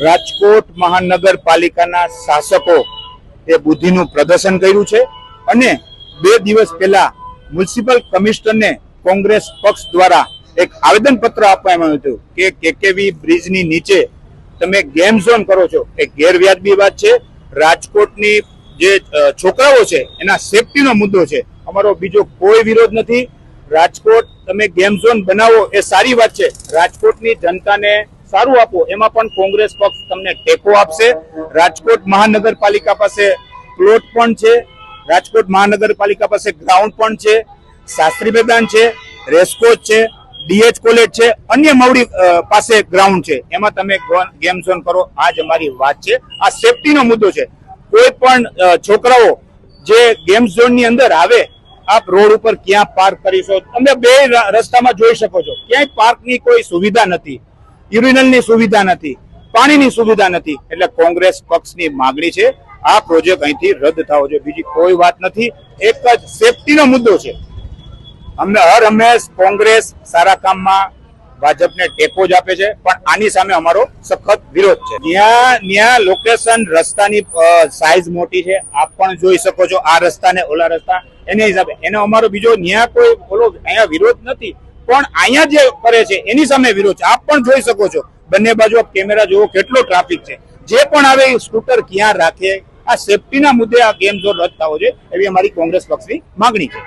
રાજકોટ મહાનગરપાલિકાના શાસકો એ બુદ્ધિનું પ્રદર્શન કર્યું છે અને બે દિવસ પહેલા મ્યુનિસિપલ કમિશનરને કોંગ્રેસ પક્ષ દ્વારા એક આવેદન પત્ર આપવામાં આવ્યું હતું કે કેકેવી બ્રિજની નીચે તમે ગેમ ઝોન કરો છો. એ ગેરવ્યાજબી વાત છે. રાજકોટની જે છોકરાઓ છે, એના સેફટીનો મુદ્દો છે. અમારો બીજો કોઈ વિરોધ નથી. રાજકોટ તમે ગેમ ઝોન બનાવો એ સારી વાત છે. રાજકોટની જનતાને સારું આપો. એમાં પણ કોંગ્રેસ પક્ષ તમને ટેકો આપશે. રાજકોટ મહાનગરપાલિકા પાસે પ્લોટ પણ છે. રાજકોટ મહાનગરપાલિકા પાસે ગ્રાઉન્ડ પણ છે. શાસ્ત્રી મેદાન છે રેસકોચ છે, ડીએચ કોલેજ છે, અન્ય મવડી પાસે ગ્રાઉન્ડ છે. એમાં તમે ગેમ ઝોન કરો. આ જ અમારી વાત છે. આ સેફટીનો મુદ્દો છે. કોઈ પણ છોકરાઓ જે ગેમ ઝોનની અંદર આવે, આપ રોડ ઉપર ક્યાં પાર્ક કરીશો? તમે બે રસ્તામાં જોઈ શકો છો. ક્યાંય પાર્કની કોઈ સુવિધા નથી. યુરિનલની સુવિધા નથી, પાણીની સુવિધા નથી. એટલે કોંગ્રેસ પક્ષની માગણી છે, આ પ્રોજેક્ટ અહીંથી રદ થવો જોઈએ. બીજી કોઈ વાત નથી, એક જ સેફટીનો મુદ્દો છે. અમને હર હંમેશ કોંગ્રેસ સારા કામમાં ભાજપને ટેકો જ આપે છે, પણ આની સામે અમારો સખત વિરોધ છે. ત્યાં ત્યાં લોકેશન રસ્તાની સાઈઝ મોટી છે, આપ પણ જોઈ શકો છો આ રસ્તા ને ઓલા રસ્તા. એને હિસાબે, એનો અમારો બીજો ત્યાં કોઈ ઓલો અહીંયા વિરોધ નથી. પણ અહીંયા જે કરે છે, એની સામે વિરોધ છે. આપ પણ જોઈ શકો છો. બંને બાજુ કેમેરા જોવો કેટલો ટ્રાફિક છે. જે પણ આવે એ સ્કૂટર ક્યાં રાખે? આ સેફટીના મુદ્દે આ ગેમ ઝોન રદ થવો જોઈએ એવી અમારી કોંગ્રેસ પક્ષની માગણી છે.